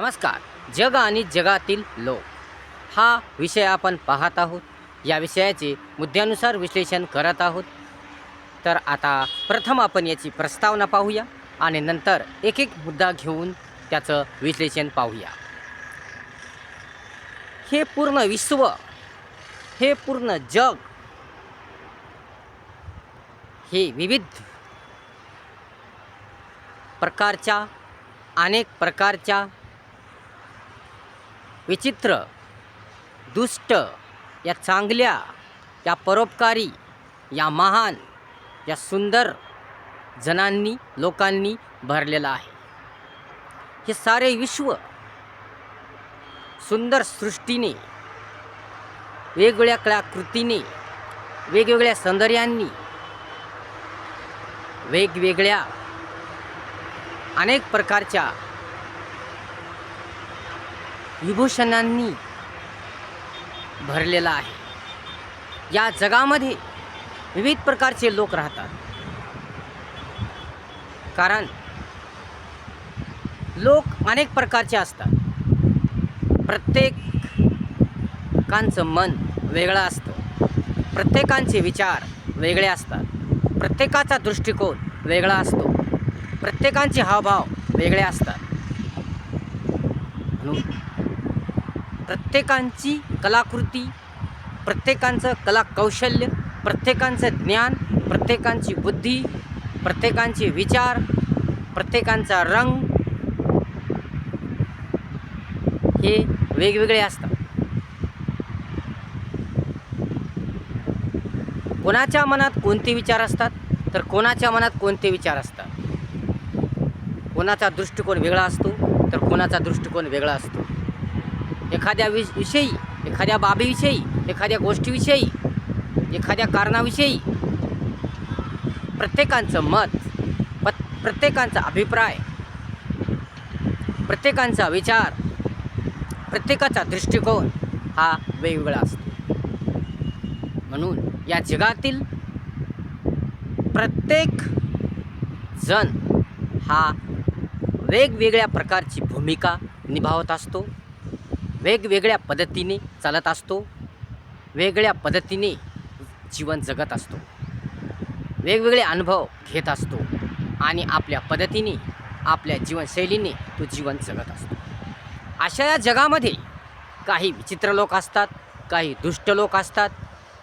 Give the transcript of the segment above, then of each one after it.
नमस्कार. जग आणि जगातील लोक. हा विषय आपण पाहत आहोत. या विषयाचे मुद्द्यानुसार विश्लेषण करत आहोत. तर आता प्रथम आपण याची प्रस्तावना पाहूया आणि नंतर एक एक मुद्दा घेऊन त्याचं विश्लेषण पाहूया. हे पूर्ण विश्व हे पूर्ण जग हे विविध प्रकारच्या अनेक प्रकारच्या विचित्र दुष्ट या चांगल्या या परोपकारी या महान या सुंदर जणांनी लोकांनी भरलेलं आहे. हे सारे विश्व सुंदर सृष्टीने वेगवेगळ्या कलाकृतीने वेगवेगळ्या सौंदर्यांनी वेगवेगळ्या अनेक प्रकारच्या विभूषणांनी भरलेला आहे. या जगामध्ये विविध प्रकारचे लोक राहतात. कारण लोक अनेक प्रकारचे असतात. प्रत्येकांचं मन वेगळं असतं. प्रत्येकांचे विचार वेगळे असतात. प्रत्येकाचा दृष्टिकोन वेगळा असतो. प्रत्येकांचे हावभाव वेगळे असतात. म्हणून प्रत्येकांची कलाकृती प्रत्येकांचं कलाकौशल्य प्रत्येकांचं ज्ञान प्रत्येकांची बुद्धी प्रत्येकांचे विचार प्रत्येकांचा रंग हे वेगवेगळे असतात. कोणाच्या मनात कोणते विचार असतात तर कोणाच्या मनात कोणते विचार असतात? कोणाचा दृष्टिकोन वेगळा असतो तर कोणाचा दृष्टिकोन वेगळा असतो. एखाद्या विष विषयी एखाद्या बाबीविषयी एखाद्या गोष्टीविषयी एखाद्या कारणाविषयी. प्रत्येकांचं मत प प्रत्येकांचा अभिप्राय प्रत्येकांचा विचार प्रत्येकाचा दृष्टिकोन हा वेगवेगळा असतो. म्हणून या जगातील प्रत्येक जण हा वेगवेगळ्या प्रकारची भूमिका निभावत असतो. वेगवेगळ्या पद्धतीने चालत असतो वेगळ्या पद्धतीने जीवन जगत असतो वेगवेगळे अनुभव घेत असतो आणि आपल्या पद्धतीने आपल्या जीवनशैलीने तो जीवन जगत असतो. अशा या जगामध्ये काही विचित्र लोक असतात काही दुष्ट लोक असतात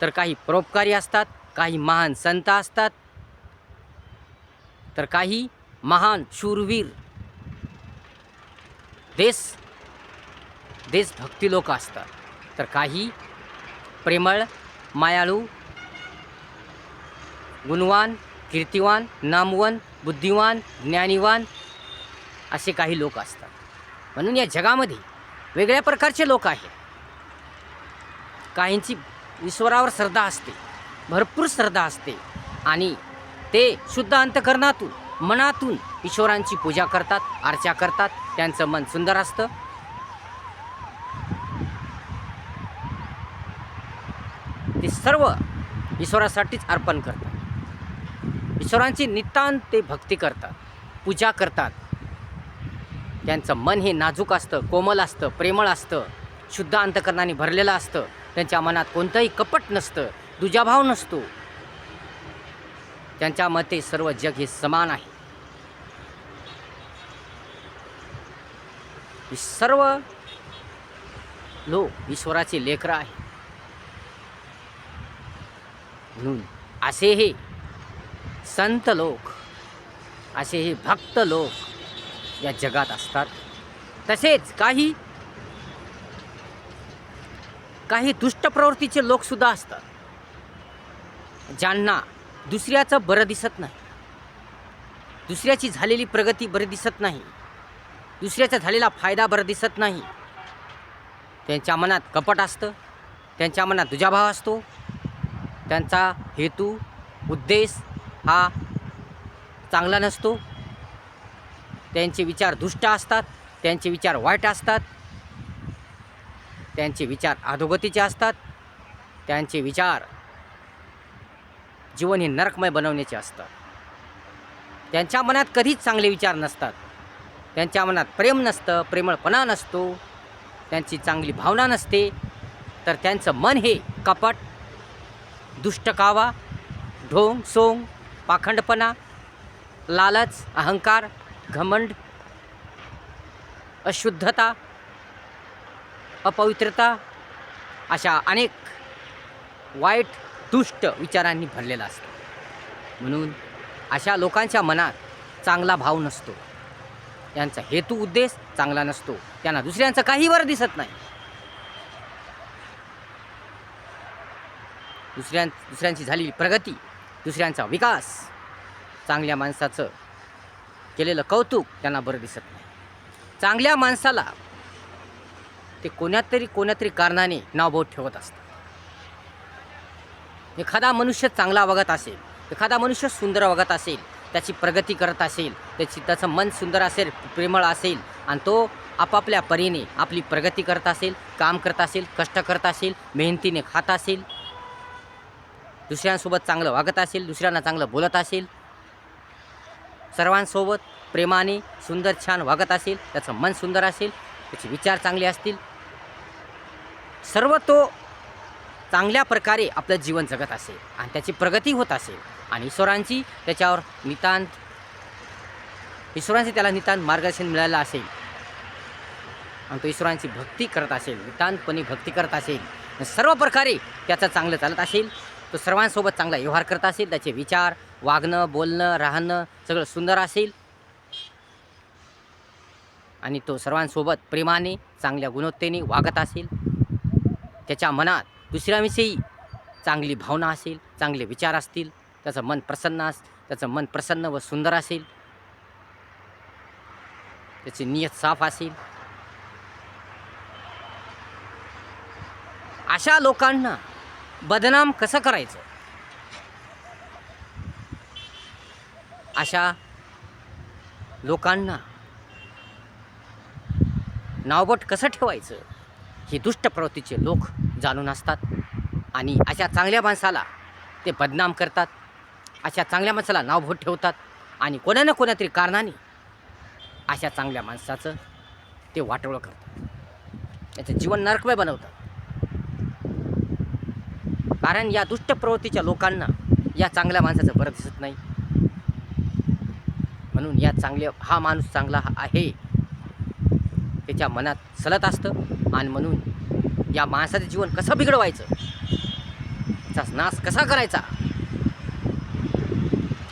तर काही परोपकारी असतात काही महान संत असतात तर काही महान शूरवीर देश देशभक्ती लोक असतात. तर काही प्रेमळ मायाळू गुणवान कीर्तिवान नामवान बुद्धिवान ज्ञानीवान असे काही लोक असतात. म्हणून या जगामध्ये वेगळ्या प्रकारचे लोक आहेत. काहींची ईश्वरावर श्रद्धा असते भरपूर श्रद्धा असते आणि ते शुद्ध अंतकरणातून मनातून ईश्वरांची पूजा करतात अर्चा करतात. त्यांचं मन सुंदर असतं ते सर्व ईश्वरासाठीच अर्पण करतात. ईश्वरांची नितांत ते भक्ती करतात पूजा करतात. त्यांचं मन हे नाजूक असतं कोमल असतं प्रेमळ असतं शुद्ध अंतकरणाने भरलेलं असतं. त्यांच्या मनात कोणतंही कपट नसतं दुजाभाव नसतो. त्यांच्या मते सर्व जग हे समान आहे. सर्व लोक ईश्वराचे लेकरं आहे म्हणून. असे हे संत लोक असे हे भक्त लोक या जगात असतात. तसेच काही काही दुष्ट प्रवृत्तीचे लोकसुद्धा असतात ज्यांना दुसऱ्याचं बरं दिसत नाही. दुसऱ्याची झालेली प्रगती बरं दिसत नाही. दुसऱ्याचा झालेला फायदा बरं दिसत नाही. त्यांच्या मनात कपट असतं त्यांच्या मनात दुजाभाव असतो त्यांचा हेतू उद्देश हा चांगला नसतो. त्यांचे विचार दुष्ट असतात त्यांचे विचार वाईट असतात त्यांचे विचार अधोगतीचे असतात त्यांचे विचार जीवन हे नरकमय बनवण्याचे असतात. त्यांच्या मनात कधीच चांगले विचार नसतात. त्यांच्या मनात प्रेम नसतं प्रेमळपणा नसतो त्यांची चांगली भावना नसते तर त्यांचं मन हे कपट दुष्टकावा ढोंग सोंग पाखंडपणा लालच अहंकार घमंड अशुद्धता अपवित्रता अशा अनेक वाईट दुष्ट विचारांनी भरलेला असतो. म्हणून अशा लोकांच्या मनात चांगला भाव नसतो. त्यांचा हेतू उद्देश चांगला नसतो. त्यांना दुसऱ्यांचं काही वर दिसत नाही. दुसऱ्यां दुसऱ्यांची झालेली प्रगती दुसऱ्यांचा विकास चांगल्या माणसाचं केलेलं कौतुक त्यांना बरं दिसत नाही. चांगल्या माणसाला ते कोण्यातरी कोण्यातरी कारणाने नावबोध ठेवत असतात. एखादा मनुष्य चांगला वागत असेल एखादा मनुष्य सुंदर वागत असेल त्याची प्रगती करत असेल त्याची त्याचं मन सुंदर असेल प्रेमळ असेल आणि तो आपापल्या परीने आपली प्रगती करत असेल काम करत असेल कष्ट करत असेल मेहनतीने खात असेल दुसऱ्यांसोबत चांगलं वागत असेल दुसऱ्यांना चांगलं बोलत असेल. सर्वांसोबत प्रेमाने सुंदर छान वागत असेल त्याचं मन सुंदर असेल त्याचे विचार चांगले असतील. सर्व तो चांगल्या प्रकारे आपलं जीवन जगत असेल आणि त्याची प्रगती होत असेल. आणि ईश्वरांची त्याच्यावर नितांत ईश्वरांचे त्याला नितांत मार्गदर्शन मिळालं असेल. आणि तो ईश्वरांची भक्ती करत असेल नितांतपणे भक्ती करत असेल. सर्व प्रकारे त्याचं चांगलं चालत असेल. तो सर्वांसोबत चांगला व्यवहार करत असेल त्याचे विचार वागणं बोलणं राहणं सगळं सुंदर असेल. आणि तो सर्वांसोबत प्रेमाने चांगल्या गुणवत्तेने वागत असेल. त्याच्या मनात दुसऱ्याविषयी चांगली भावना असेल चांगले विचार असतील त्याचं मन प्रसन्न अस त्याचं मन प्रसन्न व सुंदर असेल. त्याची नियत साफ असेल. अशा लोकांना बदनाम कसं करायचं? अशा लोकांना नावबट कसं ठेवायचं? हे दुष्ट प्रवृत्तीचे लोक जाणून असतात आणि अशा चांगल्या माणसाला ते बदनाम करतात. अशा चांगल्या माणसाला नावभोट ठेवतात आणि कोणा ना कोणातरी कारणाने अशा चांगल्या माणसाचं ते वाटोळं करतात. त्याचं जीवन नरकमय बनवतात. कारण या दुष्ट प्रवृत्तीच्या लोकांना या चांगल्या माणसाचं बरं दिसत नाही. म्हणून या चांगल्या हा माणूस चांगला आहे. त्याच्या मनात सलत असतं आणि म्हणून या माणसाचं जीवन कसं बिघडवायचं? त्याचा नाश कसा करायचा?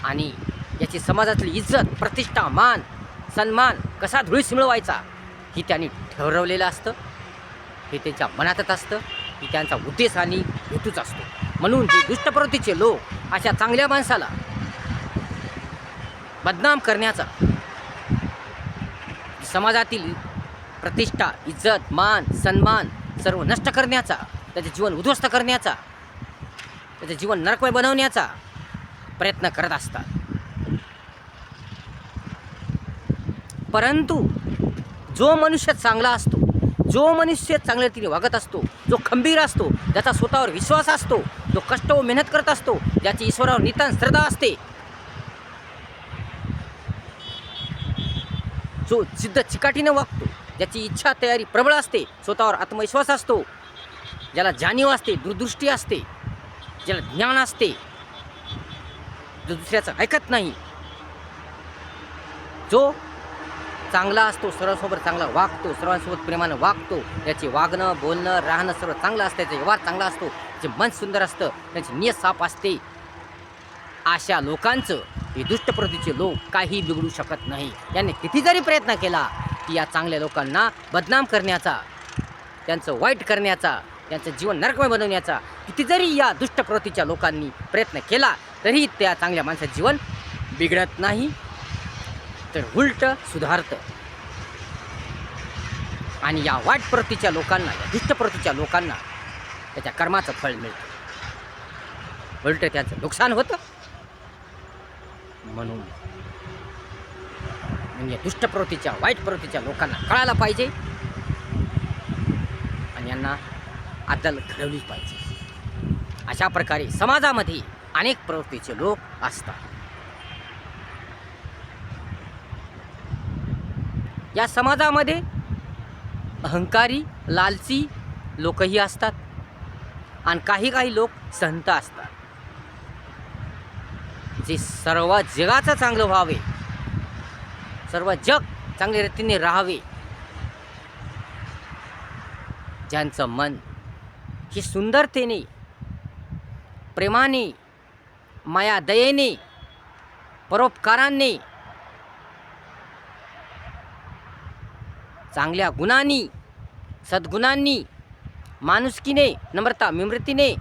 आणि याची समाजातली इज्जत प्रतिष्ठा मान सन्मान कसा धुळीस मिळवायचा? ही त्यांनी ठरवलेलं असतं. हे त्यांच्या मनातच असतं. की त्यांचा उद्देश आणि हेतूच असतो. म्हणून जे दुष्टप्रवृत्तीचे लोक अशा चांगल्या माणसाला बदनाम करण्याचा समाजातील प्रतिष्ठा इज्जत मान सन्मान सर्व नष्ट करण्याचा त्याचे जीवन उद्ध्वस्त करण्याचा त्याचे जीवन नरकमय बनवण्याचा प्रयत्न करत असतात. परंतु जो मनुष्य चांगला असतो जो मनुष्य चांगल्या रीतीने वागत असतो जो खंबीर असतो ज्याचा स्वतःवर विश्वास असतो जो कष्ट व मेहनत करत असतो ज्याची ईश्वरावर नितान श्रद्धा असते जो जिद्द चिकाटीनं वागतो ज्याची इच्छा तयारी प्रबळ असते स्वतःवर आत्मविश्वास असतो ज्याला जाणीव असते दूरदृष्टी असते ज्याला ज्ञान असते जो दुसऱ्याचं ऐकत नाही जो चांगला असतो सर्वांसोबत चांगला वागतो सर्वांसोबत प्रेमानं वागतो. त्याचे वागणं बोलणं राहणं सर्व चांगलं असतं त्याचा व्यवहार चांगला असतो. त्याचे मन सुंदर असतं त्याची नियत साफ असते. अशा लोकांचं हे दुष्टप्रतीचे लोक काही बिघडू शकत नाही. यांनी किती जरी प्रयत्न केला की या चांगल्या लोकांना बदनाम करण्याचा त्यांचं वाईट करण्याचा त्यांचं जीवन नरकमय बनवण्याचा किती जरी या दुष्टप्रतीच्या लोकांनी प्रयत्न केला तरी त्या चांगल्या माणसाचं जीवन बिघडत नाही. तर उलट सुधारतं. आणि या वाईट प्रतीच्या लोकांना या दुष्ट प्रतीच्या लोकांना त्याच्या कर्माचं फळ मिळतं. उलट त्याचं नुकसान होतं. म्हणून म्हणजे दुष्ट प्रवृत्तीच्या वाईट प्रवृत्तीच्या लोकांना कळायला पाहिजे. आणि यांना अदल घडवली पाहिजे. अशा प्रकारे समाजामध्ये अनेक प्रवृत्तीचे लोक असतात. या समाजामध्ये अहंकारी लालची लोकही असतात आणि काही काही लोक संत असतात. जे सर्व जगाचं चांगलं व्हावे सर्व जग चांगल्या रीतीने राहावे ज्यांचं मन हे सुंदरतेने प्रेमाने माया दयेने चांगल्या गुणांनी सद्गुणांनी माणुसकीने नम्रता मिमृतीने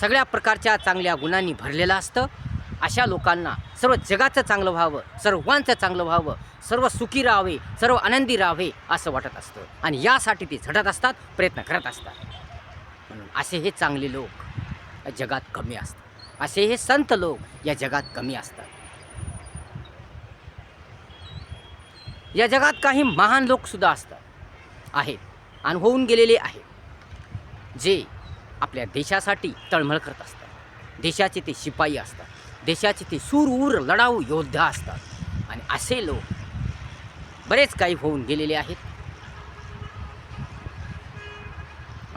सगळ्या प्रकारच्या चांगल्या गुणांनी भरलेलं असतं. अशा लोकांना सर्व जगाचं चांगलं व्हावं सर्वांचं चांगलं व्हावं सर्व सुखी राहावे सर्व आनंदी राहावे असं वाटत असतं. आणि यासाठी ते झटत असतात प्रयत्न करत असतात. म्हणून असे हे चांगले लोक या जगात कमी असतात. असे हे संत लोक या जगात कमी असतात. या जगात काही महान लोकसुद्धा असतात आहेत आणि होऊन गेलेले आहेत जे आपल्या देशासाठी तळमळ करत असतात. देशाचे ते शिपाई असतात देशाचे ते सूरऊर लढाऊ योद्धा असतात. आणि असे लोक बरेच काही होऊन गेलेले आहेत.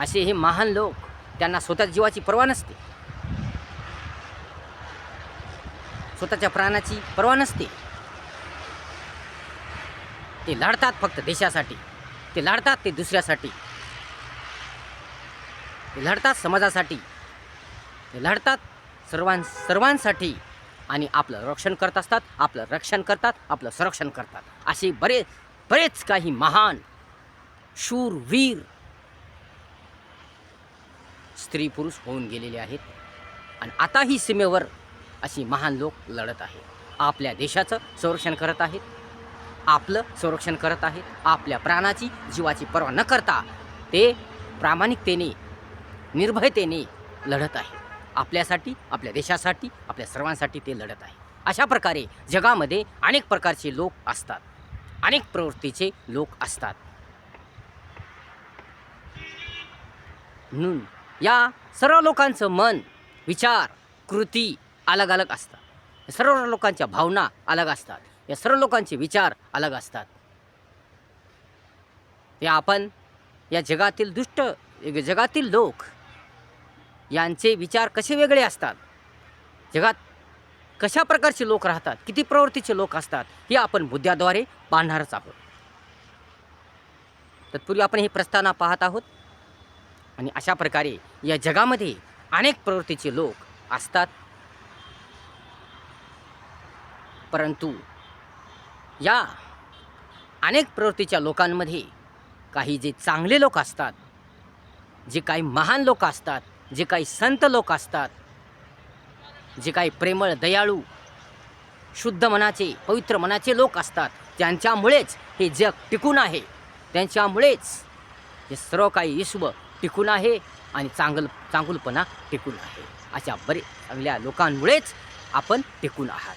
असे हे महान लोक त्यांना स्वतः जीवाची पर्वा नसते. स्वतःच्या प्राणाची पर्वा नसते. ते लढतात फक्त देशासाठी. ते लढतात ते दुसऱ्यासाठी. ते लढतात समाजासाठी. ते लढतात सर्वां सर्वांसाठी. आणि आपलं रक्षण करत असतात आपलं रक्षण करतात आपलं संरक्षण करतात. असे बरे बरेच काही महान शूर वीर स्त्री पुरुष होऊन गेलेले आहेत. आणि आताही सीमेवर अशी महान लोक लढत आहेत. आपल्या देशाचं संरक्षण करत आहेत. आपलं संरक्षण करत आहेत आपल्या प्राणाची जीवाची पर्वा न करता ते प्रामाणिकतेने निर्भयतेने लढत आहे. आपल्यासाठी आपल्या देशासाठी आपल्या सर्वांसाठी ते लढत आहे. अशा प्रकारे जगामध्ये अनेक प्रकारचे लोक असतात. अनेक प्रवृत्तीचे लोक असतात. म्हणून या सर्व लोकांचं मन विचार कृती अलग अलग असतात सर्व लोकांच्या भावना अलग असतात. या सर्व लोकांचे विचार अलग असतात. ते आपण या जगातील दुष्ट जगातील लोक यांचे विचार कसे वेगळे असतात? जगात कशा प्रकारचे लोक राहतात? किती प्रवृत्तीचे लोक असतात? हे आपण बुद्ध्याद्वारे पाहणारच आहोत. तत्पूर्वी आपण हे प्रस्तावना पाहत आहोत. आणि अशा प्रकारे या जगामध्ये अनेक प्रवृत्तीचे लोक असतात. परंतु या अनेक प्रवृत्तीच्या लोकांमध्ये काही जे चांगले लोक असतात जे काही महान लोक असतात जे काही संत लोक असतात जे काही प्रेमळ दयाळू शुद्ध मनाचे पवित्र मनाचे लोक असतात त्यांच्यामुळेच हे जग टिकून आहे. त्यांच्यामुळेच हे सर्व काही विश्व टिकून आहे आणि चांगल चांगुलपणा टिकून आहे. अशा बरे चांगल्या लोकांमुळेच आपण टिकून आहात.